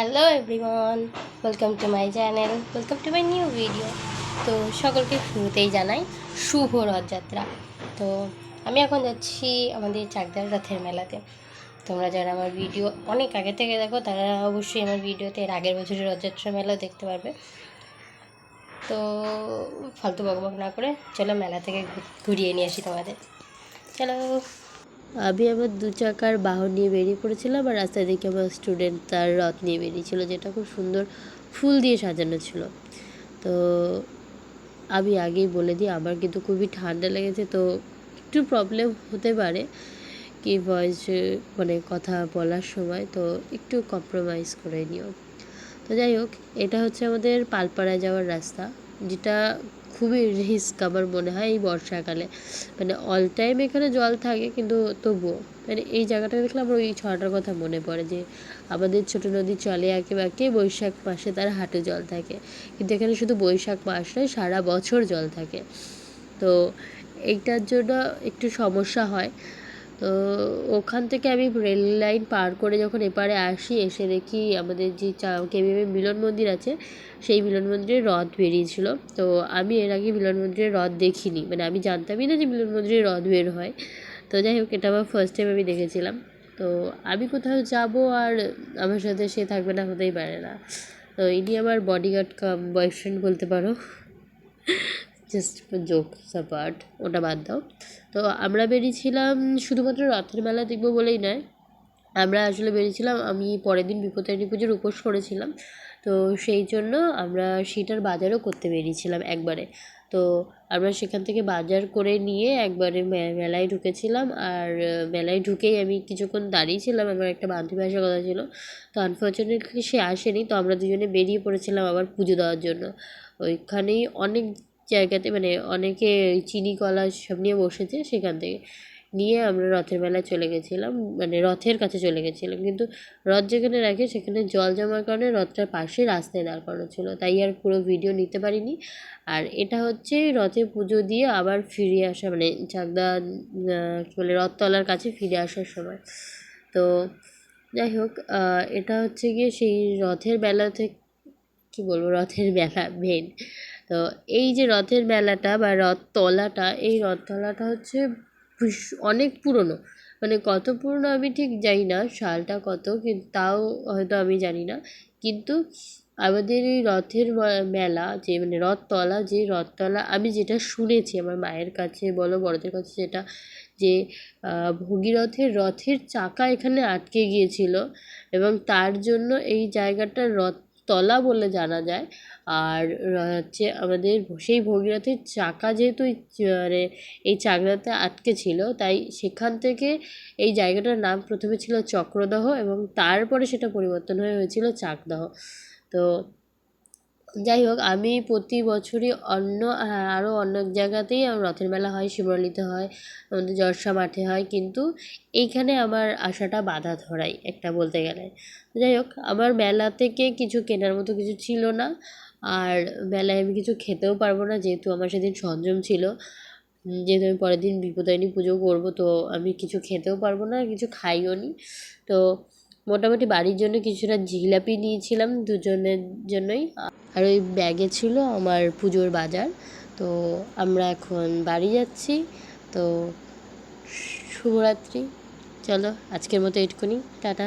Hello everyone welcome to my channel welcome to my new video তো সকলকে শুরুতেই জানাই শুভ রথযাত্রা। তো আমি এখন যাচ্ছি আমাদের চাকদার রথের মেলাতে। তোমরা যারা আমার ভিডিও অনেক আগে থেকে দেখো, তারা অবশ্যই আমার ভিডিওতে এর আগের বছরের রথযাত্রা মেলা দেখতে পারবে। তো ফালতু বকবক না করে চলো মেলা থেকে ঘুরিয়ে নিয়ে আসি তোমাদের। চলো। আমি আমার দু চাকার বাহন নিয়ে বেরিয়ে পড়েছিলাম আর রাস্তায় দেখে আমার স্টুডেন্ট তার রথ নিয়ে বেরিয়েছিল, যেটা খুব সুন্দর ফুল দিয়ে সাজানো ছিল। তো আমি আগেই বলে দিই, আমার কিন্তু খুবই ঠান্ডা লেগেছে, তো একটু প্রবলেম হতে পারে কি ভয়েস মানে কথা বলার সময়, তো একটু কম্প্রোমাইজ করে নিও। তো যাই হোক, এটা হচ্ছে আমাদের পালপাড়ায় যাওয়ার রাস্তা, যেটা খুবই রিস্ক আমার মনে হয় এই বর্ষাকালে। মানে অল টাইম এখানে জল থাকে কিন্তু তবুও। মানে এই জায়গাটা দেখলে আমার ওই ছটার কথা মনে পড়ে যে আমাদের ছোট নদী চলে আঁকে বাঁকে বৈশাখ মাসে তার হাটে জল থাকে। কিন্তু এখানে শুধু বৈশাখ মাস নয়, সারা বছর জল থাকে। তো এইটার জন্য একটু সমস্যা হয়। তো ওখান থেকে আমি রেল লাইন পার করে যখন এপারে আসি, এসে দেখি আমাদের যে চা কেবিএমে মিলন মন্দির আছে, সেই মিলন মন্দিরে রথ বেরিয়েছিল। তো আমি এর আগে মিলন মন্দিরে রথ দেখিনি। মানে আমি জানতামই না যে মিলন মন্দিরে রথ বের হয়। তো যাই হোক, এটা আমার ফার্স্ট টাইম আমি দেখেছিলাম। তো আমি কোথাও যাব আর আমার সাথে সে থাকবে না, হতেই পারে না। তো ইনি আমার বডিগার্ড কাম বয়ফ্রেন্ড বলতে পারো। জাস্ট জোক সাপার্ট ওটা বাদ দাও। তো আমরা বেরিয়েছিলাম শুধুমাত্র রথের মেলা দেখব বলেই নয়। আমরা আসলে বেরিয়েছিলাম, আমি পরের দিন বিপত্তারিণী পুজোর উপোস করেছিলাম। তো সেই জন্য আমরা সেটার বাজারও করতে বেরিয়েছিলাম একবারে। তো আমরা সেখান থেকে বাজার করে নিয়ে একবারে মেলায় ঢুকেছিলাম। আর মেলায় ঢুকেই আমি কিছুক্ষণ দাঁড়িয়েছিলাম আমার একটা বান্ধবী আসার কথা ছিল। তো আনফর্চুনেটলি সে আসেনি। তো আমরা দুজনে বেরিয়ে পড়েছিলাম আবার পুজো দেওয়ার জন্য। ওইখানেই অনেক জায়গাতে মানে অনেকে চিনি, কলা সব নিয়ে বসেছে সেখান থেকে। নিয়ে আমরা রথের মেলায় চলে গেছিলাম মানে রথের কাছে চলে গেছিলাম। কিন্তু রথ যেখানে রাখে সেখানে জল জমার কারণে রথটার পাশে রাস্তায় দাঁড় করানো ছিল। তাই আর পুরো ভিডিও নিতে পারিনি। আর এটা হচ্ছে রথে পুজো দিয়ে আবার ফিরে আসা মানে চাকদা কী বলে রথতলার কাছে ফিরে আসার সময়। তো যাই হোক এটা হচ্ছে গিয়ে সেই রথের বেলা থেকে কী বলব, রথের মেলা মেন তো এই যে রথের মেলাটা বা রথতলাটা এই রথতলাটা হচ্ছে অনেক পুরনো। মানে কত পুরনো আমি ঠিক জানি না, সালটা কত কিন্তু তাও হয়তো আমি জানি না। কিন্তু আমাদের এই রথের মেলা যে মানে রথতলা যে রথতলা আমি যেটা শুনেছি আমার মায়ের কাছে বলো, বড়দের কাছে যেটা যে ভগীরথের রথের চাকা এখানে আটকে গিয়েছিল এবং তার জন্য এই জায়গাটা রথতলা বলে জানা যায়। আর হচ্ছে আমাদের সেই ভগীরথের চাকা যেহেতু মানে এই চাকরাতে আটকে ছিল, তাই সেখান থেকে এই জায়গাটার নাম প্রথমে ছিল চক্রদহ এবং তারপরে সেটা পরিবর্তন হয়ে হয়েছিল চাকদহ। তো যাই হোক, আমি প্রতি বছরই অন্য আরও অনেক জায়গাতেই আমার রথের মেলা হয় শিমরালিতে হয়, আমাদের জর্ষা মাঠে হয়, কিন্তু এইখানে আমার আশাটা বাধা ধরাই, একটা বলতে গেলে। যাই হোক, আমার মেলা থেকে কিছু কেনার মতো কিছু ছিল না, আর মেলায় আমি কিছু খেতেও পারব না, যেহেতু আমার সেদিন সংযম ছিল যেহেতু আমি পরের দিন বিপদায়নী পুজো করব, তো আমি কিছু খেতেও পারব না, কিছু খাইও নি, তো মোটামুটি বাড়ির জন্য কিছুটা জিলাপি নিয়েছিলাম দুজনের জন্যই। আর ওই ব্যাগে ছিল আমার পুজোর বাজার। তো আমরা এখন বাড়ি যাচ্ছি। তো শুভরাত্রি। চলো আজকের মতো এটুকুনি। টাটা।